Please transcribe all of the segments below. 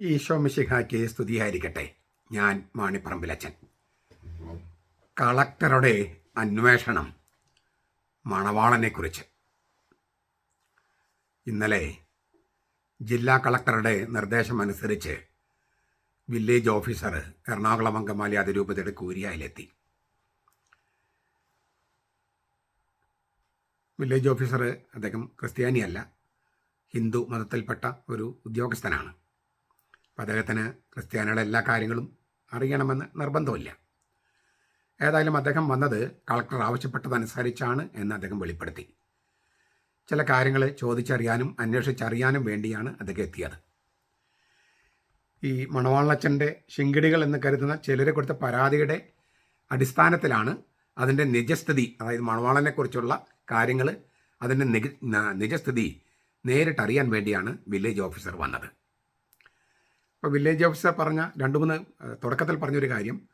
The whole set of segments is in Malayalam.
ഈശോ മിശിഹായ്ക്ക് സ്തുതിയായിരിക്കട്ടെ ഞാൻ മാണിപ്പറമ്പിലച്ചൻ കളക്ടറുടെ അന്വേഷണം മണവാളനെക്കുറിച്ച്. ഇന്നലെ ജില്ലാ കളക്ടറുടെ നിർദ്ദേശമനുസരിച്ച് വില്ലേജ് ഓഫീസർ എറണാകുളം അങ്കമാലി അതിരൂപതയുടെ കൂരിയായിലെത്തി. വില്ലേജ് ഓഫീസർ അദ്ദേഹം ക്രിസ്ത്യാനിയല്ല ഹിന്ദു മതത്തിൽപ്പെട്ട ഒരു ഉദ്യോഗസ്ഥനാണ്. അപ്പം അദ്ദേഹത്തിന് ക്രിസ്ത്യാനികളുടെ എല്ലാ കാര്യങ്ങളും അറിയണമെന്ന് നിർബന്ധമില്ല. ഏതായാലും അദ്ദേഹം വന്നത് കളക്ടർ ആവശ്യപ്പെട്ടതനുസരിച്ചാണ് എന്ന് അദ്ദേഹം വെളിപ്പെടുത്തി. ചില കാര്യങ്ങൾ ചോദിച്ചറിയാനും അന്വേഷിച്ചറിയാനും വേണ്ടിയാണ് അദ്ദേഹം എത്തിയത്. ഈ മണവാളച്ചന്റെ ശിങ്കിടികൾ എന്ന് കരുതുന്ന ചിലരെ കൊടുത്ത പരാതിയുടെ അടിസ്ഥാനത്തിലാണ് അതിന്റെ നിജസ്ഥിതി അതായത് മണവാളനെക്കുറിച്ചുള്ള കാര്യങ്ങൾ അതിന്റെ നിജ നിജസ്ഥിതി നേരിട്ടറിയാൻ വേണ്ടിയാണ് വില്ലേജ് ഓഫീസർ വന്നത്. ഇപ്പോൾ വില്ലേജ് ഓഫീസർ പറഞ്ഞ രണ്ട് മൂന്ന് തുടക്കത്തിൽ പറഞ്ഞൊരു കാര്യം.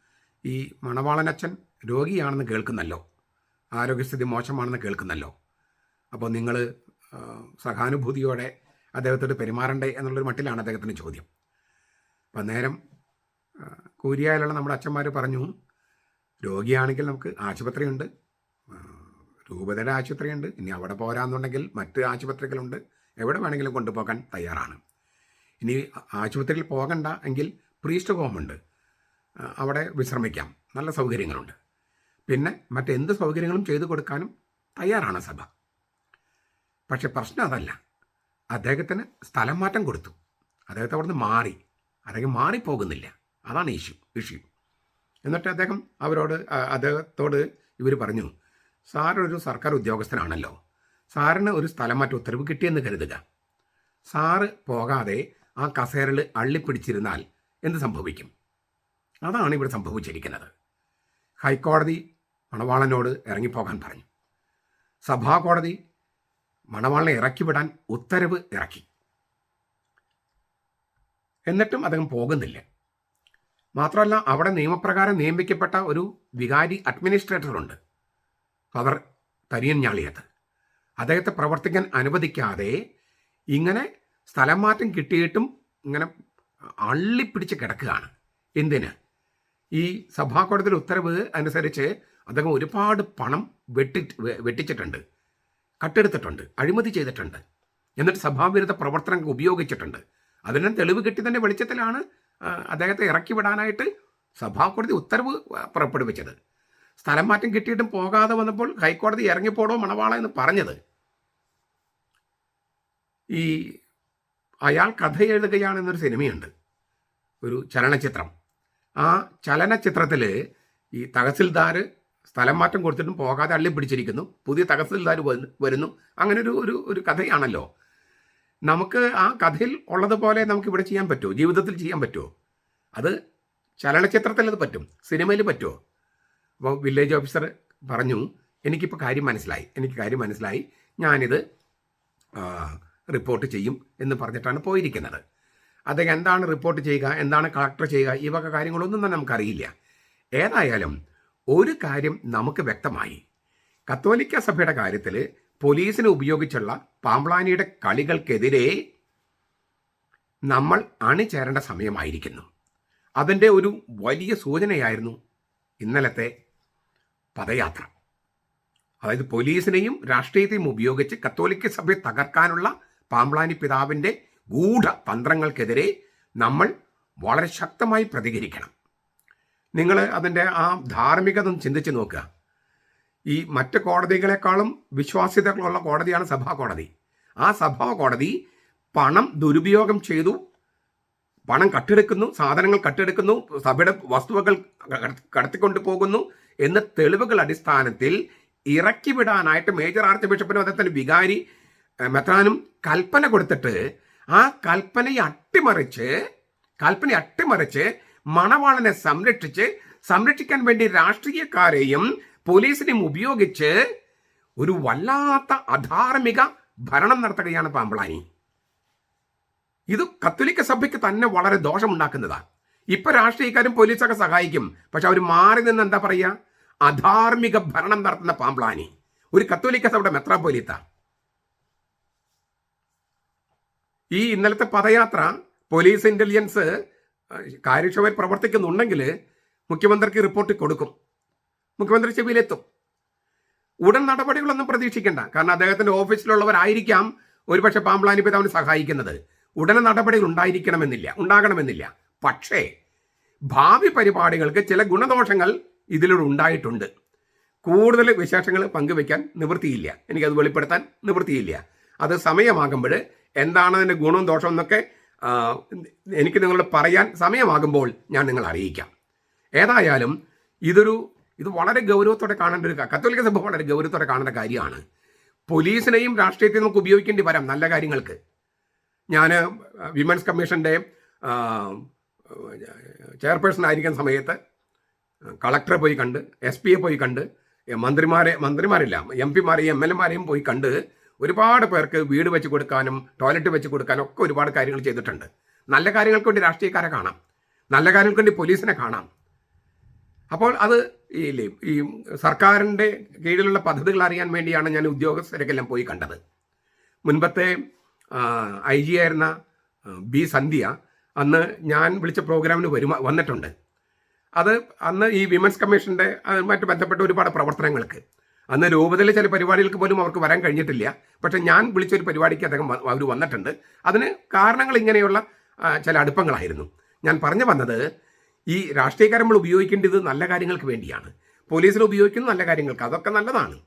ഈ മണവാളനച്ഛൻ രോഗിയാണെന്ന് കേൾക്കുന്നല്ലോ. ആരോഗ്യസ്ഥിതി മോശമാണെന്ന് കേൾക്കുന്നല്ലോ. അപ്പോൾ നിങ്ങൾ സഹാനുഭൂതിയോടെ അദ്ദേഹത്തോട് പെരുമാറണ്ടേ എന്നുള്ളൊരു മട്ടിലാണ് അദ്ദേഹത്തിന്റെ ചോദ്യം. അപ്പം നേരം കൂരിയായാലുള്ള നമ്മുടെ അച്ഛന്മാർ പറഞ്ഞു രോഗിയാണെങ്കിൽ നമുക്ക് ആശുപത്രിയുണ്ട്. രൂപതയുടെ ആശുപത്രിയുണ്ട്. ഇനി അവിടെ പോരാന്നുണ്ടെങ്കിൽ മറ്റ് ആശുപത്രികളുണ്ട്. എവിടെ വേണമെങ്കിലും കൊണ്ടുപോകാൻ തയ്യാറാണ്. ഇനി ആശുപത്രിയിൽ പോകണ്ട എങ്കിൽ പ്രീസ്റ്റ് ഹോമുണ്ട് അവിടെ വിശ്രമിക്കാം. നല്ല സൗകര്യങ്ങളുണ്ട്. പിന്നെ മറ്റെന്ത് സൗകര്യങ്ങളും ചെയ്തു കൊടുക്കാനും തയ്യാറാണ് സഭ. പക്ഷെ പ്രശ്നം അതല്ല. അദ്ദേഹത്തിന് സ്ഥലം മാറ്റം കൊടുത്തു. അദ്ദേഹത്തെ അവിടുന്ന് മാറി. അദ്ദേഹം മാറിപ്പോകുന്നില്ല. അതാണ് ഇഷ്യൂ ഇഷ്യൂ. എന്നിട്ട് അദ്ദേഹം അവരോട് അദ്ദേഹത്തോട് ഇവർ പറഞ്ഞു സാറൊരു സർക്കാർ ഉദ്യോഗസ്ഥനാണല്ലോ. സാറിന് ഒരു സ്ഥലം മാറ്റ ഉത്തരവ് കിട്ടിയെന്ന് കരുതുക. സാറ് പോകാതെ ആ കസേരയിൽ അള്ളിപ്പിടിച്ചിരുന്നാൽ എന്ത് സംഭവിക്കും? അതാണ് ഇവിടെ സംഭവിച്ചിരിക്കുന്നത്. ഹൈക്കോടതി മണവാളനോട് ഇറങ്ങിപ്പോകാൻ പറഞ്ഞു. സഭാ കോടതി മണവാളനെ ഇറക്കിവിടാൻ ഉത്തരവ് ഇറക്കി. എന്നിട്ടും അദ്ദേഹം പോകുന്നില്ല. മാത്രമല്ല അവിടെ നിയമപ്രകാരം നിയമിക്കപ്പെട്ട ഒരു വികാരി അഡ്മിനിസ്ട്രേറ്ററുണ്ട് ഫാദർ തരിയൻ ഞാളിയത്ത് അദ്ദേഹത്തെ പ്രവർത്തിക്കാൻ അനുവദിക്കാതെ ഇങ്ങനെ സ്ഥലം മാറ്റം കിട്ടിയിട്ടും ഇങ്ങനെ അള്ളിപ്പിടിച്ച് കിടക്കുകയാണ്. എന്തിന്? ഈ സഭാ കോടതിയുടെ ഉത്തരവ് അനുസരിച്ച് അദ്ദേഹം ഒരുപാട് പണം വെട്ടി വെട്ടിച്ചിട്ടുണ്ട്. കട്ടെടുത്തിട്ടുണ്ട്. അഴിമതി ചെയ്തിട്ടുണ്ട്. എന്നിട്ട് സഭാവിരുദ്ധ പ്രവർത്തനങ്ങൾ ഉപയോഗിച്ചിട്ടുണ്ട്. അതിന് തെളിവ് കിട്ടിയതിന്റെ വെളിച്ചത്തിലാണ് അദ്ദേഹത്തെ ഇറക്കി വിടാനായിട്ട് സഭാ കോടതി ഉത്തരവ് പുറപ്പെടുവിച്ചത്. സ്ഥലം മാറ്റം കിട്ടിയിട്ടും പോകാതെ വന്നപ്പോൾ ഹൈക്കോടതി ഇറങ്ങിപ്പോടോ മണവാള എന്ന് പറഞ്ഞത്. ഈ അയാൾ കഥ എഴുതുകയാണെന്നൊരു സിനിമയുണ്ട്. ഒരു ചലനചിത്രം. ആ ചലനചിത്രത്തിൽ ഈ തഹസിൽദാർ സ്ഥലം മാറ്റം കൊടുത്തിട്ടും പോകാതെ അള്ളി പിടിച്ചിരിക്കുന്നു. പുതിയ തഹസിൽദാർ വരുന്നു. അങ്ങനെ ഒരു ഒരു ഒരു കഥയാണല്ലോ. നമുക്ക് ആ കഥയിൽ ഉള്ളതുപോലെ നമുക്ക് ഇവിടെ ചെയ്യാൻ പറ്റുമോ? ജീവിതത്തിൽ ചെയ്യാൻ പറ്റുമോ? അത് ചലനചിത്രത്തിൽ അത് പറ്റും. സിനിമയിൽ പറ്റുമോ? അപ്പോൾ വില്ലേജ് ഓഫീസർ പറഞ്ഞു എനിക്കിപ്പോൾ കാര്യം മനസ്സിലായി. എനിക്ക് കാര്യം മനസ്സിലായി. ഞാനിത് റിപ്പോർട്ട് ചെയ്യും എന്ന് പറഞ്ഞിട്ടാണ് പോയിരിക്കുന്നത്. അദ്ദേഹം എന്താണ് റിപ്പോർട്ട് ചെയ്യുക എന്താണ് കളക്ടർ ചെയ്യുക ഈ വക കാര്യങ്ങളൊന്നും തന്നെ നമുക്കറിയില്ല. ഏതായാലും ഒരു കാര്യം നമുക്ക് വ്യക്തമായി. കത്തോലിക്ക സഭയുടെ കാര്യത്തിൽ പോലീസിനെ ഉപയോഗിച്ചുള്ള പാമ്പ്ലാനിയുടെ കളികൾക്കെതിരെ നമ്മൾ അണിചേരേണ്ട സമയമായിരിക്കുന്നു. അതിന്റെ ഒരു വലിയ സൂചനയായിരുന്നു ഇന്നലത്തെ പദയാത്ര. അതായത് പോലീസിനെയും രാഷ്ട്രീയത്തെയും ഉപയോഗിച്ച് കത്തോലിക്ക സഭയെ തകർക്കാനുള്ള പാമ്പ്ലാനി പിതാവിന്റെ ഗൂഢ തന്ത്രങ്ങൾക്കെതിരെ നമ്മൾ വളരെ ശക്തമായി പ്രതികരിക്കണം. നിങ്ങൾ അതിന്റെ ആ ധാർമ്മികത ചിന്തിച്ച് നോക്കുക. ഈ മറ്റ് കോടതികളെക്കാളും വിശ്വാസ്യതകളുള്ള കോടതിയാണ് സഭാ കോടതി. ആ സഭാ കോടതി പണം ദുരുപയോഗം ചെയ്തു പണം കട്ടെടുക്കുന്നു സാധനങ്ങൾ കട്ടെടുക്കുന്നു സഭയുടെ വസ്തുവകൾ കട- കടത്തിക്കൊണ്ട് പോകുന്നു എന്ന തെളിവുകൾ അടിസ്ഥാനത്തിൽ ഇറക്കി വിടാനായിട്ട് മേജർ ആർച്ച് ബിഷപ്പിനും അദ്ദേഹത്തിന് വികാരി മെത്രാനും കൽപ്പന കൊടുത്തിട്ട് ആ കൽപ്പനയെ അട്ടിമറിച്ച് കൽപ്പനയെ അട്ടിമറിച്ച് മണവാളനെ സംരക്ഷിച്ച് സംരക്ഷിക്കാൻ വേണ്ടി രാഷ്ട്രീയക്കാരെയും പോലീസിനെയും ഉപയോഗിച്ച് ഒരു വല്ലാത്ത അധാർമിക ഭരണം നടത്തുകയാണ് പാമ്പളാനി. ഇത് കത്തോലിക്ക സഭയ്ക്ക് തന്നെ വളരെ ദോഷമുണ്ടാക്കുന്നതാണ് ഇപ്പൊ രാഷ്ട്രീയക്കാരും പോലീസൊക്കെ സഹായിക്കും. പക്ഷെ അവർ മാറി നിന്ന് എന്താ പറയുക അധാർമിക ഭരണം നടത്തുന്ന പാമ്പ്ളാനി. ഒരു കത്തോലിക്ക സഭയുടെ മെത്രാപോലീത്ത ഈ ഇന്നലത്തെ പദയാത്ര പോലീസ് ഇന്റലിജൻസ് കാര്യക്ഷമമായി പ്രവർത്തിക്കുന്നുണ്ടെങ്കിൽ മുഖ്യമന്ത്രിക്ക് റിപ്പോർട്ട് കൊടുക്കും. മുഖ്യമന്ത്രി ചെവിയിലെത്തും. ഉടൻ നടപടികളൊന്നും പ്രതീക്ഷിക്കേണ്ട. കാരണം അദ്ദേഹത്തിന്റെ ഓഫീസിലുള്ളവരായിരിക്കാം ഒരുപക്ഷെ പാമ്പ്ലാനി പിതാവിന് സഹായിക്കുന്നത്. ഉടനെ നടപടികൾ ഉണ്ടായിരിക്കണമെന്നില്ല ഉണ്ടാകണമെന്നില്ല. പക്ഷേ ഭാവി പരിപാടികൾക്ക് ചില ഗുണദോഷങ്ങൾ ഇതിലൂടെ ഉണ്ടായിട്ടുണ്ട്. കൂടുതൽ വിശേഷങ്ങൾ പങ്കുവയ്ക്കാൻ നിവൃത്തിയില്ല. എനിക്കത് വെളിപ്പെടുത്താൻ നിവൃത്തിയില്ല. അത് സമയമാകുമ്പോൾ എന്താണ് അതിന്റെ ഗുണവും ദോഷവും എന്നൊക്കെ എനിക്ക് നിങ്ങളോട് പറയാൻ സമയമാകുമ്പോൾ ഞാൻ നിങ്ങളെ അറിയിക്കാം. ഏതായാലും ഇതൊരു ഇത് വളരെ ഗൗരവത്തോടെ കാണേണ്ട ഒരു കത്തോലിക്ക സഭ വളരെ ഗൗരവത്തോടെ കാണേണ്ട കാര്യമാണ്. പോലീസിനെയും രാഷ്ട്രീയത്തെയും നമുക്ക് ഉപയോഗിക്കേണ്ടി വരാം നല്ല കാര്യങ്ങൾക്ക്. ഞാൻ വിമൻസ് കമ്മീഷന്റെ ചെയർപേഴ്സൺ ആയിരിക്കുന്ന സമയത്ത് കളക്ടറെ പോയി കണ്ട് എസ് പിയെ പോയി കണ്ട് മന്ത്രിമാരെ മന്ത്രിമാരില്ല എം പിമാരെയും എം എൽ എമാരെയും പോയി കണ്ട് ഒരുപാട് പേർക്ക് വീട് വെച്ച് കൊടുക്കാനും ടോയ്ലറ്റ് വെച്ച് കൊടുക്കാനും ഒക്കെ ഒരുപാട് കാര്യങ്ങൾ ചെയ്തിട്ടുണ്ട്. നല്ല കാര്യങ്ങൾക്ക് വേണ്ടി രാഷ്ട്രീയക്കാരെ കാണാം. നല്ല കാര്യങ്ങൾക്ക് വേണ്ടി പോലീസിനെ കാണാം. അപ്പോൾ അത് ഇല്ലേ, ഈ സർക്കാരിന്റെ കീഴിലുള്ള പദ്ധതികൾ അറിയാൻ വേണ്ടിയാണ് ഞാൻ ഉദ്യോഗസ്ഥരൊക്കെല്ലാം പോയി കണ്ടത്. മുൻപത്തെ ഐ ജി ആയിരുന്ന ബി സന്ധ്യ അന്ന് ഞാൻ വിളിച്ച പ്രോഗ്രാമിന് വരുമ വന്നിട്ടുണ്ട്. അത് അന്ന് ഈ വിമൻസ് കമ്മീഷന്റെ അതുമായിട്ട് ബന്ധപ്പെട്ട ഒരുപാട് പ്രവർത്തനങ്ങൾക്ക് അന്ന് രൂപതയിലെ ചില പരിപാടികൾക്ക് പോലും അവർക്ക് വരാൻ കഴിഞ്ഞിട്ടില്ല. പക്ഷെ ഞാൻ വിളിച്ചൊരു പരിപാടിക്ക് അദ്ദേഹം അവർ വന്നിട്ടുണ്ട്. അതിന് കാരണങ്ങൾ ഇങ്ങനെയുള്ള ചില അടുപ്പങ്ങളായിരുന്നു. ഞാൻ പറഞ്ഞു വന്നത് ഈ രാഷ്ട്രീയക്കാരൻ നമ്മൾ ഉപയോഗിക്കേണ്ടത് നല്ല കാര്യങ്ങൾക്ക് വേണ്ടിയാണ്. പോലീസിൽ ഉപയോഗിക്കുന്നത് നല്ല കാര്യങ്ങൾക്ക് അതൊക്കെ നല്ലതാണ്.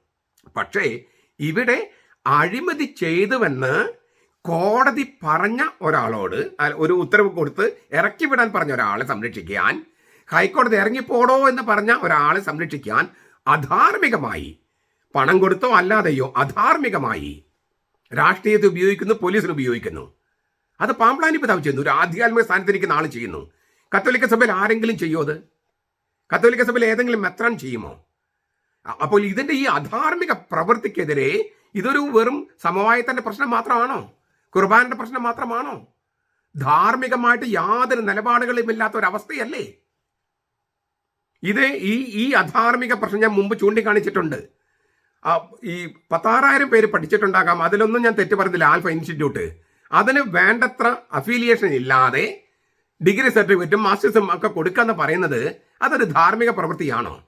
പക്ഷേ ഇവിടെ അഴിമതി ചെയ്തുവെന്ന് കോടതി പറഞ്ഞ ഒരാളോട് ഒരു ഉത്തരവ് കൊടുത്ത് ഇറക്കി വിടാൻ പറഞ്ഞ ഒരാളെ സംരക്ഷിക്കാൻ ഹൈക്കോടതി ഇറങ്ങിപ്പോടോ എന്ന് പറഞ്ഞ ഒരാളെ സംരക്ഷിക്കാൻ അധാർമികമായി പണം കൊടുത്തോ അല്ലാതെയോ അധാർമികമായി രാഷ്ട്രീയത്തെ ഉപയോഗിക്കുന്നു പോലീസിന് ഉപയോഗിക്കുന്നു. അത് പാമ്പ്ലാനി പിതാവ് ചെയ്യുന്നു. ഒരു ആധ്യാത്മിക സ്ഥാനത്തിരിക്കുന്ന ആൾ ചെയ്യുന്നു. കത്തോലിക്ക സഭയിൽ ആരെങ്കിലും ചെയ്യോ അത്? കത്തോലിക്ക സഭയിൽ ഏതെങ്കിലും മെത്രാൻ ചെയ്യുമോ? അപ്പോൾ ഇതിന്റെ ഈ അധാർമിക പ്രവൃത്തിക്കെതിരെ ഇതൊരു വെറും സമവായത്തിന്റെ പ്രശ്നം മാത്രമാണോ? കുർബാനന്റെ പ്രശ്നം മാത്രമാണോ? ധാർമ്മികമായിട്ട് യാതൊരു നിലപാടുകളും ഇല്ലാത്ത ഒരു അവസ്ഥയല്ലേ? ഇത് ഈ ഈ അധാർമിക പ്രശ്നം ഞാൻ മുമ്പ് ചൂണ്ടിക്കാണിച്ചിട്ടുണ്ട്. ഈ പത്താറായിരം പേര് പഠിച്ചിട്ടുണ്ടാകാം. അതിലൊന്നും ഞാൻ തെറ്റ് പറഞ്ഞില്ല. Alpha institute. അതിന് വേണ്ടത്ര അഫിലിയേഷൻ ഇല്ലാതെ ഡിഗ്രി സർട്ടിഫിക്കറ്റും മാസ്റ്റേഴ്സും ഒക്കെ കൊടുക്കാന്ന് പറയുന്നത് അതൊരു ധാർമ്മിക പ്രവൃത്തിയാണോ.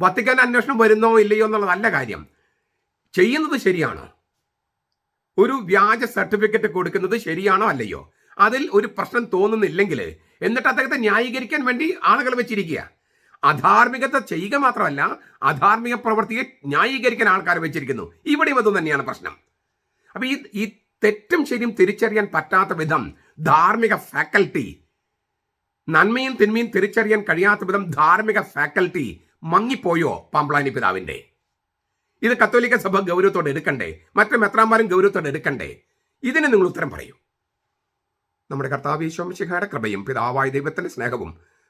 വത്തിക്കാൻ അന്വേഷണം വരുന്നോ ഇല്ലയോ എന്നുള്ളതല്ല കാര്യം. ചെയ്യുന്നത് ശരിയാണോ? ഒരു വ്യാജ സർട്ടിഫിക്കറ്റ് കൊടുക്കുന്നത് ശരിയാണോ അല്ലയോ? അതിൽ ഒരു പ്രശ്നം തോന്നുന്നില്ലെങ്കിൽ എന്നിട്ട് അദ്ദേഹത്തെ ന്യായീകരിക്കാൻ വേണ്ടി ആളുകൾ വെച്ചിരിക്കുക. അധാർമികത ചെയ്യുക മാത്രമല്ല അധാർമിക പ്രവൃത്തിയെ ന്യായീകരിക്കാൻ ആൾക്കാർ വെച്ചിരിക്കുന്നു. ഇവിടെയും അത് തന്നെയാണ് പ്രശ്നം. അപ്പൊ ഈ ഈ തെറ്റും ശരിയും തിരിച്ചറിയാൻ പറ്റാത്ത വിധം ധാർമ്മിക ഫാക്കൽറ്റി നന്മയും തിന്മയും തിരിച്ചറിയാൻ കഴിയാത്ത വിധം ധാർമ്മിക ഫാക്കൽറ്റി മങ്ങിപ്പോയോ പാമ്പ്ലാനി പിതാവിന്റെ ഇത് കത്തോലിക്ക സഭ ഗൗരവത്തോടെ എടുക്കണ്ടേ? മറ്റു മെത്രാന്മാരും ഗൗരവത്തോടെ എടുക്കണ്ടേ? ഇതിന് നിങ്ങൾ ഉത്തരം പറയൂ. നമ്മുടെ കർത്താവ് ഈശോമിശിഖയുടെ കൃപയും പിതാവായ ദൈവത്തിന്റെ സ്നേഹവും